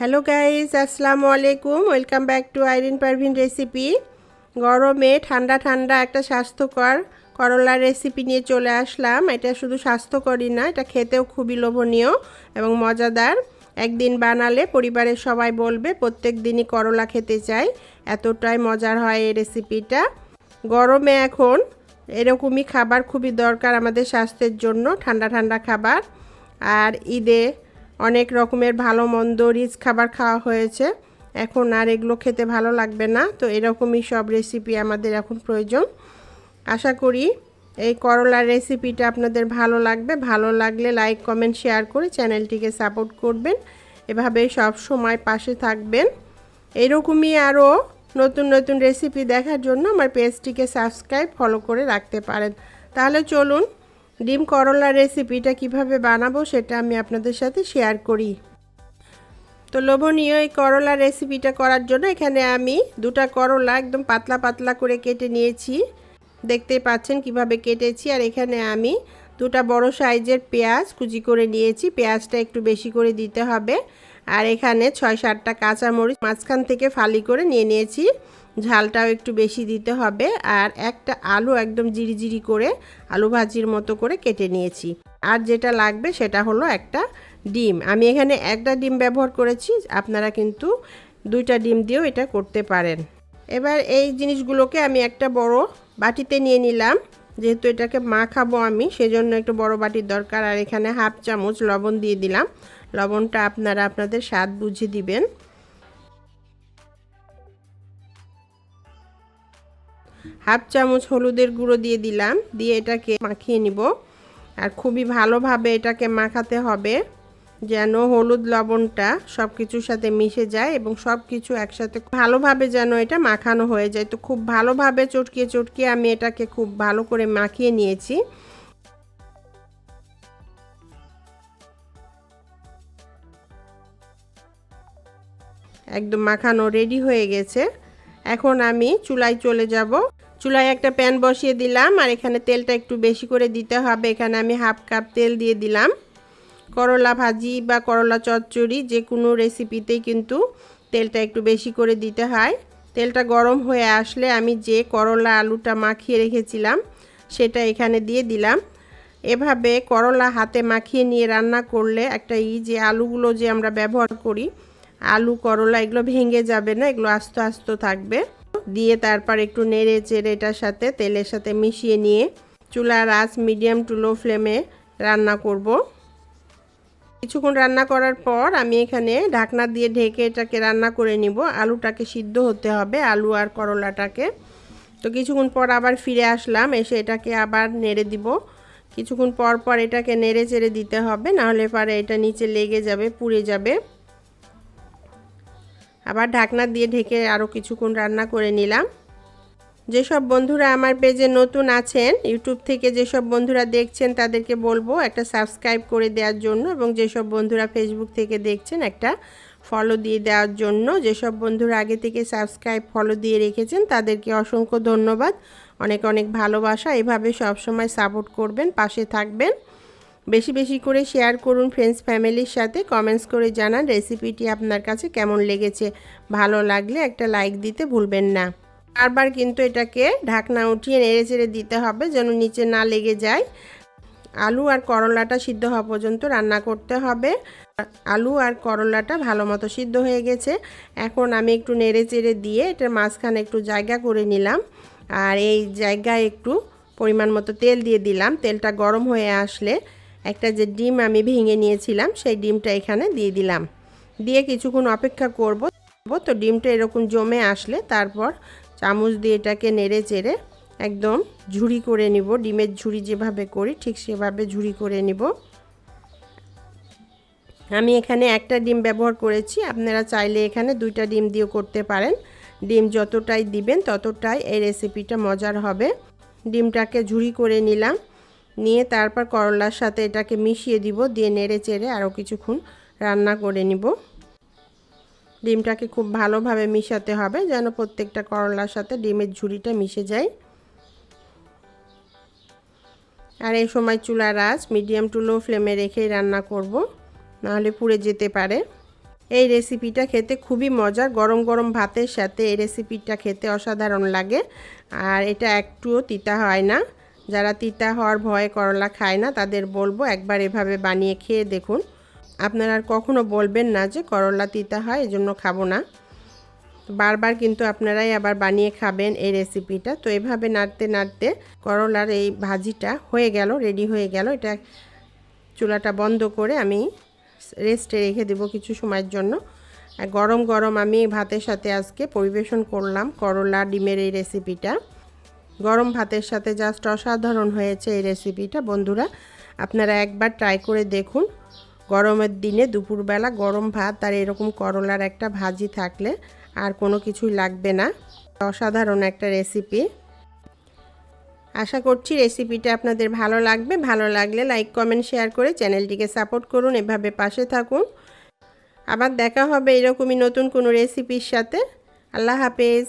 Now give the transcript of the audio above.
Hello guys আসসালামু আলাইকুম welcome back to Irin Parvin recipe গরমে ঠান্ডা ঠান্ডা একটা স্বাস্থ্যকর করলার রেসিপি নিয়ে চলে আসলাম। এটা শুধু স্বাস্থ্যকরই না, এটা খেতেও খুবই লোভনীয় এবং মজাদার। একদিন বানালে পরিবারের সবাই বলবে, প্রত্যেক দিনই করলা খেতে চাই। এতটাই মজার হয় এই রেসিপিটা গরমে এখন এরকমই খাবার খুবই দরকার আমাদের স্বাস্থ্যের জন্য, ঠান্ডা ঠান্ডা খাবার। আর ঈদে অনেক রকমের ভালো মন্দ রিচ খাবার খাওয়া হয়েছে। এখন আর এগুলো খেতে ভালো লাগবে না। তো এরকমই সব রেসিপি আমাদের এখন প্রয়োজন। আশা করি এই করলার রেসিপিটা আপনাদের ভালো লাগবে। ভালো লাগলে লাইক কমেন্ট শেয়ার করে চ্যানেলটিকে সাপোর্ট করবেন। এভাবে সব সময় পাশে থাকবেন। এরকমই আরও নতুন নতুন রেসিপি দেখার জন্য আমার পেজটিকে সাবস্ক্রাইব ফলো করে রাখতে পারেন। তাহলে চলুন ডিম করলা রেসিপিটা কীভাবে বানাবো সেটা আমি আপনাদের সাথে শেয়ার করি। তো লোভনীয় এই করলা রেসিপিটা করার জন্য এখানে আমি দুটা করলা একদম পাতলা পাতলা করে কেটে নিয়েছি। দেখতেই পাচ্ছেন কীভাবে কেটেছি। আর এখানে আমি দুটা বড় সাইজের পেঁয়াজ কুচি করে নিয়েছি। পেঁয়াজটা একটু বেশি করে দিতে হবে। আর এখানে ছয় সাতটা কাঁচামরিচ মাঝখান থেকে ফালি করে নিয়ে নিয়েছি। ঝালটাও একটু বেশি দিতে হবে। আর একটা আলু একদম জিরি জিরি করে আলু ভাজির মতো করে কেটে নিয়েছি। আর যেটা লাগবে সেটা হলো একটা ডিম। আমি এখানে একটা ডিম ব্যবহার করেছি, আপনারা কিন্তু দুইটা ডিম দিয়েও এটা করতে পারেন। এবার এই জিনিসগুলোকে আমি একটা বড় বাটিতে নিয়ে নিলাম। যেহেতু এটাকে মা খাব আমি, সেজন্য একটু বড় বাটির দরকার। আর এখানে হাফ চামচ লবণ দিয়ে দিলাম। লবণটা আপনারা আপনাদের স্বাদ বুঝে দিবেন। হাফ চামচ হলুদের গুঁড়ো দিয়ে দিলাম, দিয়ে এটাকে মাখিয়ে নিব। আর খুবই ভালোভাবে এটাকে মাখাতে হবে, যেন হলুদ লবণটা সব কিছুর সাথে মিশে যায় এবং সব কিছু একসাথে ভালোভাবে যেন এটা মাখানো হয়ে যায়। তো খুব ভালোভাবে চটকিয়ে চটকিয়ে আমি এটাকে খুব ভালো করে মাখিয়ে নিয়েছি। একদম মাখানো রেডি হয়ে গেছে। এখন আমি চুলায় চলে যাব। চুলায় একটা প্যান বসিয়ে দিলাম আর এখানে তেলটা একটু বেশি করে দিতে হবে। এখানে আমি হাফ কাপ তেল দিয়ে দিলাম। করলা ভাজি বা করলা চচ্চড়ি যে কোনো রেসিপিতেই কিন্তু তেলটা একটু বেশি করে দিতে হয়। তেলটা গরম হয়ে আসলে আমি যে করলা আলুটা মাখিয়ে রেখেছিলাম, সেটা এখানে দিয়ে দিলাম। এভাবে করলা হাতে মাখিয়ে নিয়ে রান্না করলে একটা ই যে আলুগুলো যে আমরা ব্যবহার করি, আলু, করলা এগুলো ভেঙে যাবে না, এগুলো আস্ত আস্ত থাকবে। দিয়ে তারপর একটু নেড়ে চেড়ে এটার সাথে তেলের সাথে মিশিয়ে নিয়ে চুলার আঁচ মিডিয়াম টু লো ফ্লেমে রান্না করব। কিছুক্ষণ রান্না করার পর আমি এখানে ঢাকনা দিয়ে ঢেকে এটাকে রান্না করে নিব। আলুটাকে সিদ্ধ হতে হবে, আলু আর করলাটাকে। তো কিছুক্ষণ পর আবার ফিরে আসলাম, এসে এটাকে আবার নেড়ে দিব। কিছুক্ষণ পর পর এটাকে নেড়ে চেড়ে দিতে হবে, নাহলে পরে এটা নিচে লেগে যাবে, পুড়ে যাবে। আবার ঢাকনা দিয়ে ঢেকে আরও কিছুক্ষণ রান্না করে নিলাম। যেসব বন্ধুরা আমার পেজে নতুন আছেন, ইউটিউব থেকে যেসব বন্ধুরা দেখছেন তাদেরকে বলব একটা সাবস্ক্রাইব করে দেওয়ার জন্য এবং যেসব বন্ধুরা ফেসবুক থেকে দেখছেন একটা ফলো দিয়ে দেওয়ার জন্য। যেসব বন্ধুরা আগে থেকে সাবস্ক্রাইব ফলো দিয়ে রেখেছেন তাদেরকে অসংখ্য ধন্যবাদ। অনেক অনেক ভালোবাসা। এভাবে সবসময় সাপোর্ট করবেন, পাশে থাকবেন। বেশি বেশি করে শেয়ার করুন ফ্রেন্ডস ফ্যামিলির সাথে। কমেন্টস করে জানান রেসিপিটি আপনার কাছে কেমন লেগেছে। ভালো লাগলে একটা লাইক দিতে ভুলবেন না। বারবার কিন্তু এটাকে ঢাকনা উঠিয়ে নেড়ে চেড়ে দিতে হবে যেন নিচে না লেগে যায়। আলু আর করলাটা সিদ্ধ হওয়া পর্যন্ত রান্না করতে হবে। আলু আর করলাটা ভালো মতো সিদ্ধ হয়ে গেছে। এখন আমি একটু নেড়ে চেড়ে দিয়ে এটার মাঝখানে একটু জায়গা করে নিলাম। আর এই জায়গায় একটু পরিমাণ মতো তেল দিয়ে দিলাম। তেলটা গরম হয়ে আসলে একটা যে ডিম আমি ভেঙে নিয়েছিলাম, সেই ডিমটা এখানে দিয়ে দিলাম। দিয়ে কিছুক্ষণ অপেক্ষা করব তো ডিমটা এরকম জমে আসলে তারপর চামচ দিয়ে এটাকে নেড়ে চেড়ে একদম ঝুড়ি করে নিব। ডিমের ঝুড়ি যেভাবে করি, ঠিক সেভাবে ঝুড়ি করে নিব। আমি এখানে একটা ডিম ব্যবহার করেছি, আপনারা চাইলে এখানে দুইটা ডিম দিয়েও করতে পারেন। ডিম যতটাই দিবেন, ততটাই এই রেসিপিটা মজার হবে। ডিমটাকে ঝুড়ি করে নিলাম। নিয়ে তারপর করলার সাথে এটাকে মিশিয়ে দিব, দিয়ে নেড়ে চেড়ে আরও কিছুক্ষণ রান্না করে নিব। ডিমটাকে খুব ভালোভাবে মিশাতে হবে যেন প্রত্যেকটা করলার সাথে ডিমের ঝুড়িটা মিশে যায়। আর এই সময় চুলার আঁচ মিডিয়াম টু লো ফ্লেমে রেখেই রান্না করব, নাহলে পুড়ে যেতে পারে। এই রেসিপিটা খেতে খুবই মজার গরম গরম ভাতের সাথে এই রেসিপিটা খেতে অসাধারণ লাগে, আর এটা একটুও তিতা হয় না। যারা তিতা হওয়ার ভয়ে করলা খায় না, তাদের বলব একবার এভাবে বানিয়ে খেয়ে দেখুন। আপনারা আর কখনো বলবেন না যে করলা তিতা হয়, এজন্য খাব না। বারবার কিন্তু আপনারাই আবার বানিয়ে খাবেন এই রেসিপিটা। তো এভাবে নাড়তে নাড়তে করলার এই ভাজিটা হয়ে গেল রেডি হয়ে গেল। এটা চুলাটা বন্ধ করে আমি রেস্টে রেখে দেবো কিছু সময়ের জন্য। গরম গরম আমি ভাতের সাথে আজকে পরিবেশন করলাম করলা ডিমের এই রেসিপিটা গরম ভাতের সাথে জাস্ট অসাধারণ হয়েছে এই রেসিপিটা বন্ধুরা, আপনারা একবার ট্রাই করে দেখুন। গরমের দিনে দুপুরবেলা গরম ভাত আর এরকম করলার একটা ভাজি থাকলে আর কোনো কিছুই লাগবে না। অসাধারণ একটা রেসিপি আশা করছি রেসিপিটা আপনাদের ভালো লাগবে। ভালো লাগলে লাইক কমেন্ট শেয়ার করে চ্যানেলটিকে সাপোর্ট করুন। এভাবে পাশে থাকুন। আবার দেখা হবে এরকমই নতুন কোনো রেসিপির সাথে। আল্লাহ হাফেজ।